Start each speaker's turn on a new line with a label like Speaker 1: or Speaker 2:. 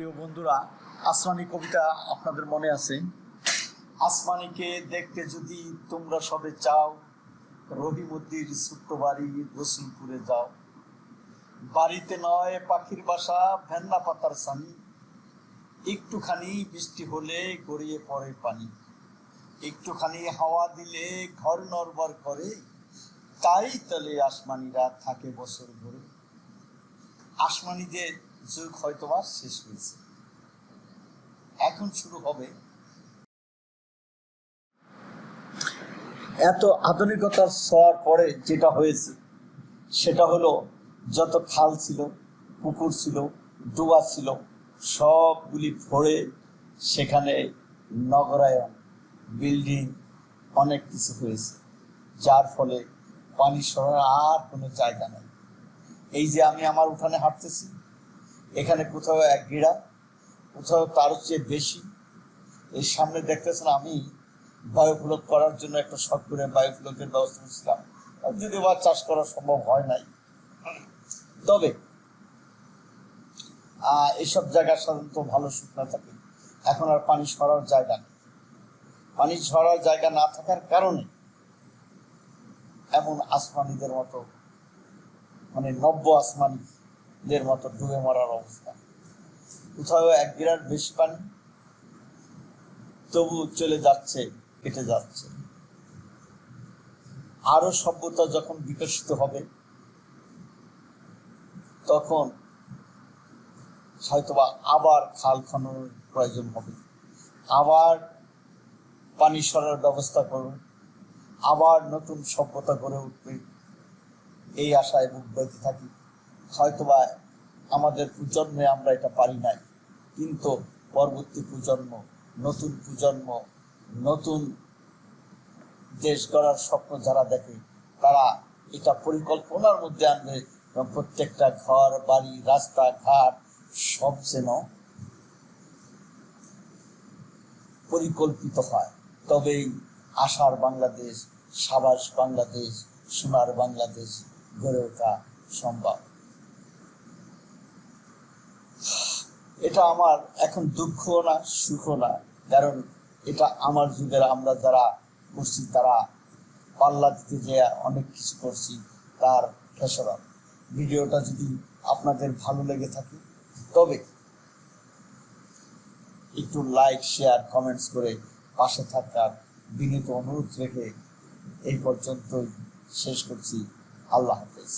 Speaker 1: প্রিয় বন্ধুরা, আসমানি কবিতা আপনাদের মনে আছে? আসমানিকে দেখতে যদি তোমরা সবে চাও রবি রহিমদ্দির ছোট্ট বাড়ি রসুলপুরে যাও। বাড়িতে নয়, পাখির বাসা, ভেন্না পাতার সানি একটুখানি বৃষ্টি হলে গড়িয়ে পড়ে পানি। একটুখানি হাওয়া দিলে ঘর নড়বড় করে। তাই তলে আসমানিরা থাকে বছর ভরে। আসমানিদের যুগ হয়তোবা শেষ হয়েছে। এখন শুরু হবে। এত আধুনিকতার ছোঁয়ার পরে যেটা হয়েছে, সেটা হলো যত খাল ছিল, পুকুর ছিল, ডোবা ছিল, সবগুলি ভরে সেখানে নগরায়ন, বিল্ডিং, অনেক কিছু হয়েছে। যার ফলে পানি সরার আর কোনো জায়গা নেই। এই যে আমি আমার উঠানে হাঁটতেছি এখানে কোথাও এক গিড়া কোথাও তার চেয়ে বেশি। এই সামনে দেখতেছেন আমি বায়ুফুলক করার জন্য একটা শখ করে বায়ুফুলকের ব্যবস্থা করেছিলাম। যদি বা চাষ করা সম্ভব হয় নাই। তবে এসব জায়গা সাধারণত ভালো শুকনা থাকে। এখন আর পানি সরার জায়গা নেই। পানি সরার জায়গা না থাকার কারণে এমন আসমানিদের মতো মানে নব্য আসমানিদের মতো ডুবে মরার অবস্থা। কোথাও এক বিরাট বেশি পানি তবু চলে যাচ্ছে, কেটে যাচ্ছে। আরও সভ্যতা যখন বিকশিত হবে, তখন হয়তোবা আবার খাল খননের প্রয়োজন হবে। আবার পানি সরার ব্যবস্থা করবে আবার নতুন সভ্যতা গড়ে উঠবে, এই আশায় বুক থাকি। হয়তোবা আমাদের প্রজন্মে আমরা এটা পারি নাই। কিন্তু পরবর্তী প্রজন্ম, নতুন প্রজন্ম, নতুন দেশ গড়ার স্বপ্ন যারা দেখে, তারা এটা পরিকল্পনার মধ্যে আনবে এবং প্রত্যেকটা ঘর, বাড়ি, রাস্তা, ঘাট সব যেন পরিকল্পিত হয়। তবেই আশার বাংলাদেশ, সাবাস বাংলাদেশ, সোনার বাংলাদেশ গড়ে ওঠা সম্ভব। এটা আমার এখন দুঃখ না সুখ না। কারণ এটা আমার যুগের আমরা যারা করছি, তারা পাল্লা দিতে যে অনেক কিছু করছি তার খেসরত ভিডিওটা যদি আপনাদের ভালো লেগে থাকে, তবে একটু লাইক শেয়ার কমেন্টস করে পাশে থাকার বিনীত অনুরোধ রেখে এই পর্যন্তই শেষ করছি। আল্লাহ হাফেজ।